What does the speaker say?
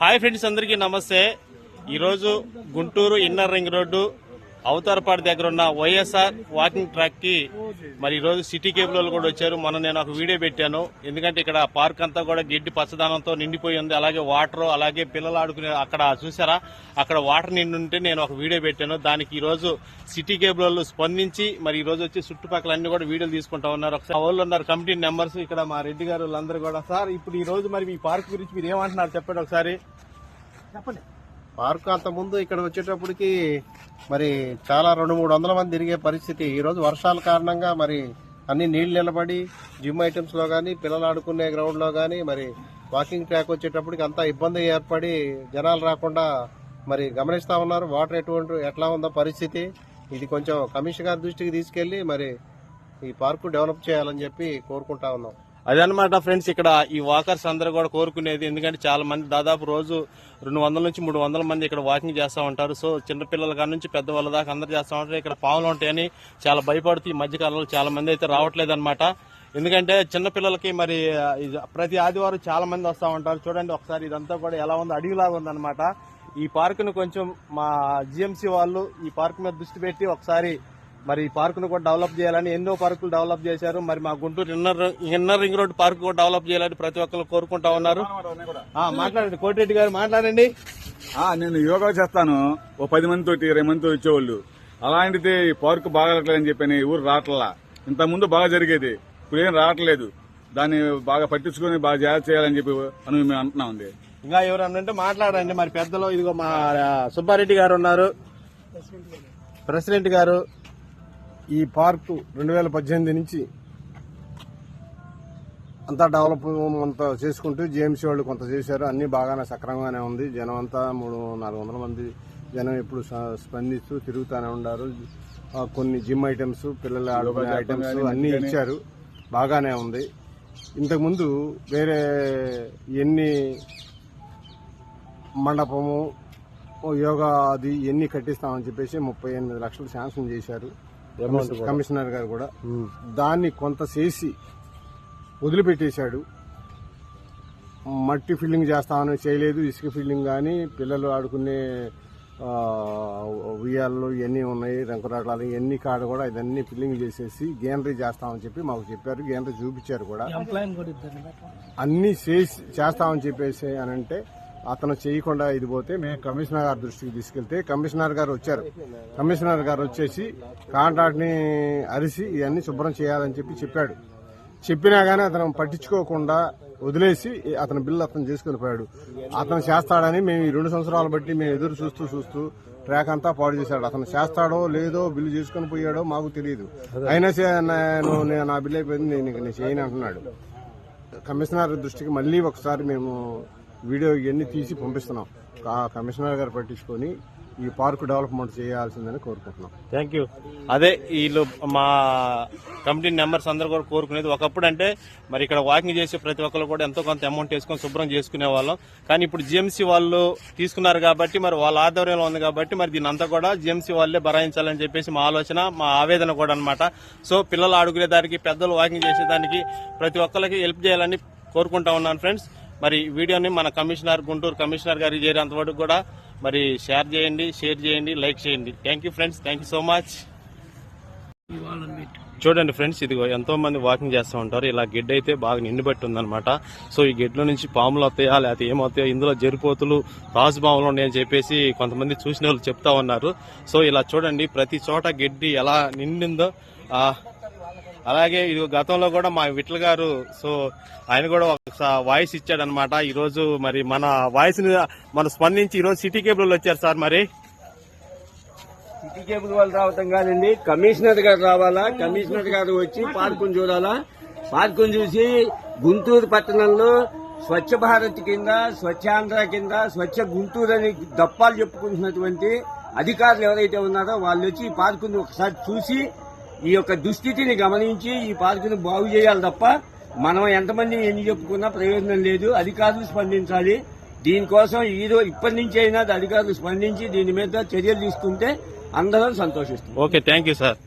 Hi friends అందరికీ నమస్తే. ఈరోజు Guntur inner ring road Avatarapadu దగ్గర ఉన్న వైఎస్ఆర్ వాకింగ్ ట్రాక్కి మరి ఈరోజు సిటీ కేబుల్ వాళ్ళు కూడా వచ్చారు. మొన్న నేను ఒక వీడియో పెట్టాను. ఎందుకంటే ఇక్కడ పార్క్ అంతా కూడా గడ్డి పచ్చదనంతో నిండిపోయి ఉంది. అలాగే వాటర్ అలాగే పిల్లలు ఆడుకునే అక్కడ చూసారా? అక్కడ వాటర్ నిండుంటే ఉంటే నేను ఒక వీడియో పెట్టాను. దానికి ఈ రోజు సిటీ కేబుల్ వాళ్ళు స్పందించి మరి ఈ రోజు వచ్చి చుట్టుపక్కల అన్ని కూడా వీడియోలు తీసుకుంటా ఉన్నారు. ఒకసారి వాళ్ళు ఉన్నారు కమిటీ నెంబర్స్ ఇక్కడ మా రెడ్డి గారు వాళ్ళందరూ కూడా సార్ ఇప్పుడు ఈ రోజు మరి మీ పార్క్ గురించి మీరు ఏమంటున్నారు? చెప్పండి ఒకసారి. చెప్పండి. పార్కు అంత ముందు ఇక్కడ వచ్చేటప్పటికి మరి చాలా రెండు మూడు వందల మంది తిరిగే పరిస్థితి. ఈరోజు వర్షాల కారణంగా మరి అన్ని నీళ్ళు నిలబడి జిమ్ ఐటమ్స్లో కానీ పిల్లలు ఆడుకునే గ్రౌండ్లో కానీ మరి వాకింగ్ ట్రాక్ వచ్చేటప్పటికి అంతా ఇబ్బంది ఏర్పడి జనాలు రాకుండా మరి గమనిస్తూ ఉన్నారు. వాటర్ ఎటువంటి ఎట్లా ఉందో పరిస్థితి. ఇది కొంచెం కమిషన్ గారి దృష్టికి తీసుకెళ్ళి మరి ఈ పార్కు డెవలప్ చేయాలని చెప్పి కోరుకుంటా ఉన్నాం. అదనమాట ఫ్రెండ్స్ ఇక్కడ ఈ వాకర్స్ అందరూ కూడా కోరుకునేది. ఎందుకంటే చాలా మంది దాదాపు రోజు రెండు వందల నుంచి మూడు వందల మంది ఇక్కడ వాకింగ్ చేస్తూ ఉంటారు. సో చిన్నపిల్లల కాడ నుంచి పెద్దవాళ్ళ దాకా అందరు చేస్తూ ఉంటారు. ఇక్కడ పాములు ఉంటాయని చాలా భయపడుతూ ఈ మధ్యకాలంలో చాలా మంది అయితే రావట్లేదు అనమాట ఎందుకంటే చిన్నపిల్లలకి మరి ఇది ప్రతి ఆదివారం చాలా మంది వస్తూ ఉంటారు. చూడండి ఒకసారి ఇదంతా కూడా ఎలా ఉందో అడవిలాగా ఉందన్నమాట. ఈ పార్కును కొంచెం మా జిఎంసీ వాళ్ళు ఈ పార్క్ మీద దృష్టి పెట్టి ఒకసారి మరి ఈ పార్కును కూడా డెవలప్ చేయాలని ఎన్నో పార్కులు డెవలప్ చేశారు. మరి మా Guntur inner inner ring road park కూడా డెవలప్ చేయాలని ప్రతి ఒక్కరు కోరుకుంటా ఉన్నారు. మాట్లాడండి. కోటిరెడ్డి గారు మాట్లాడండి. నేను యోగా చేస్తాను. ఓ పది మంది తోటి ఇరవై మంది వచ్చేవాళ్ళు అలాంటిది ఈ పార్క్ బాగాలేదని చెప్పని ఊరు రావట్లా ఇంత ముందు బాగా జరిగేది. ఇప్పుడు ఏం రావట్లేదు. దాన్ని బాగా పట్టించుకొని బాగా జాగ్రత్త చేయాలని చెప్పి అని మేము అంటున్నాం అండి ఇంకా ఎవరన్నా ఉంటే మాట్లాడండి. మరి పెద్దలు ఇదిగో మా సుబ్బారెడ్డి గారు ఉన్నారు. ప్రెసిడెంట్ గారు. ఈ పార్కు రెండు వేల పద్దెనిమిది నుంచి అంతా డెవలప్ అంతా చేసుకుంటూ జేఎంసీ వాళ్ళు కొంత చేశారు. అన్ని బాగానే సక్రమంగానే ఉంది. జనం అంతా మూడు నాలుగు వందల మంది జనం ఎప్పుడు స్పందిస్తూ తిరుగుతూనే ఉన్నారు. కొన్ని జిమ్ ఐటమ్స్ పిల్లలు ఆడుకునే ఐటమ్స్ అన్ని ఇచ్చారు. బాగానే ఉంది. ఇంతకుముందు వేరే ఎన్ని మండపము యోగా అది ఎన్ని కట్టిస్తామని చెప్పేసి ముప్పై ఎనిమిది లక్షలు శాంక్షన్ చేశారు. కమిషనర్ గారు కూడా దాన్ని కొంత చేసి వదిలిపెట్టేశాడు. మట్టి ఫిల్లింగ్ చేస్తామని చేయలేదు ఇసుక ఫిల్లింగ్ కానీ పిల్లలు ఆడుకునే ఆ, ఉయ్యాలు ఇవన్నీ ఉన్నాయి రంకురాటాలు ఇవన్నీ కాడ కూడా ఇదన్నీ ఫిల్లింగ్ చేసేసి గ్రీనరీ చేస్తామని చెప్పి మాకు చెప్పారు. గ్రీనరీ చూపించారు కూడా. అన్ని చేసి చేస్తామని చెప్పేసి అని అంటే అతను చేయకుండా ఇది పోతే మేము కమిషనర్ గారి దృష్టికి తీసుకెళ్తే కమిషనర్ గారు వచ్చారు. కమిషనర్ గారు వచ్చేసి కాంట్రాక్ట్ని అరిసి ఇవన్నీ శుభ్రం చేయాలని చెప్పి చెప్పాడు. చెప్పినా గానీ అతను పట్టించుకోకుండా వదిలేసి అతని బిల్లు అతను చేసుకుని పోయాడు. అతను చేస్తాడని మేము ఈ రెండు సంవత్సరాలు బట్టి మేము ఎదురు చూస్తూ చూస్తూ ట్రాక్ అంతా పాడు చేశాడు. అతను చేస్తాడో లేదో బిల్లు చేసుకుని పోయాడో మాకు తెలియదు. అయినా సరే నేను నా బిల్లు అయిపోయింది నేను నేను చేయను అంటున్నాడు. కమిషనర్ దృష్టికి మళ్ళీ ఒకసారి మేము వీడియో ఇవన్నీ తీసి పంపిస్తున్నాం. కమిషనర్ గారు పట్టించుకొని ఈ పార్కు డెవలప్మెంట్ చేయాల్సిందని కోరుకుంటున్నాం. థ్యాంక్ యూ అదే వీళ్ళు మా కమిటీ మెంబర్స్ అందరూ కూడా కోరుకునేది ఒకప్పుడు అంటే మరి ఇక్కడ వాకింగ్ చేసే ప్రతి ఒక్కరు కూడా ఎంతో కొంత అమౌంట్ వేసుకొని శుభ్రం చేసుకునే వాళ్ళం కానీ ఇప్పుడు జిఎంసీ వాళ్ళు తీసుకున్నారు కాబట్టి మరి వాళ్ళ ఆధ్వర్యంలో ఉంది కాబట్టి మరి దీని అంతా కూడా జిఎంసీ వాళ్ళే భరాయించాలని చెప్పేసి మా ఆలోచన మా ఆవేదన కూడా అనమాట సో పిల్లలు ఆడుకునే దానికి పెద్దలు వాకింగ్ చేసేదానికి ప్రతి ఒక్కరికి హెల్ప్ చేయాలని కోరుకుంటా ఉన్నాను ఫ్రెండ్స్ మరి వీడియోని మన కమిషనర్ గుంటూరు కమిషనర్ గారికి చేరేంత వరకు కూడా మరి షేర్ చేయండి షేర్ చేయండి లైక్ చేయండి. Thank you friends thank you so much చూడండి ఫ్రెండ్స్ ఇదిగో ఎంతో మంది వాకింగ్ చేస్తూ ఉంటారు. ఇలా గిడ్డ అయితే బాగా నిండిబట్టి ఉందనమాట సో ఈ గిడ్ల నుంచి పాములు వస్తాయా లేకపోతే ఏమవుతాయో ఇందులో జరిపోతులు రాజుబాములు ఉన్నాయని చెప్పేసి కొంతమంది చూసిన వాళ్ళు చెప్తా ఉన్నారు. సో ఇలా చూడండి ప్రతి చోట గిడ్డి ఎలా నిండిందో అలాగే ఇది గతంలో కూడా మా విట్ల గారు సో ఆయన కూడా ఒక వాయిస్ ఇచ్చాడనమాట. ఈరోజు మరి మన వాయిస్ని మన స్పందించి ఈరోజు సిటీ కేబుల్ వచ్చారు సార్ మరి. సిటీ కేబుల్ వాళ్ళు రావటం కాదండి కమిషనర్ గారు రావాలా? కమిషనర్ గారు వచ్చి పార్కును చూడాలా? పార్కును చూసి గుంటూరు పట్టణంలో స్వచ్ఛ భారత్ కింద స్వచ్ఛాంధ్ర కింద స్వచ్ఛ గుంటూరు అని దప్పాలు చెప్పుకుంటున్నటువంటి అధికారులు ఎవరైతే ఉన్నారో వాళ్ళు వచ్చి ఈ పార్కును ఒకసారి చూసి ఈ యొక్క దుస్థితిని గమనించి ఈ పార్కును బాగు చేయాలి తప్ప మనం ఎంతమంది ఎన్ని చెప్పుకున్నా ప్రయోజనం లేదు. అధికారులు స్పందించాలి. దీనికోసం ఈరోజు ఇప్పటి నుంచి అయినా అధికారులు స్పందించి దీని మీద చర్యలు తీసుకుంటే అందరం సంతోషిస్తాం. Okay thank you sir.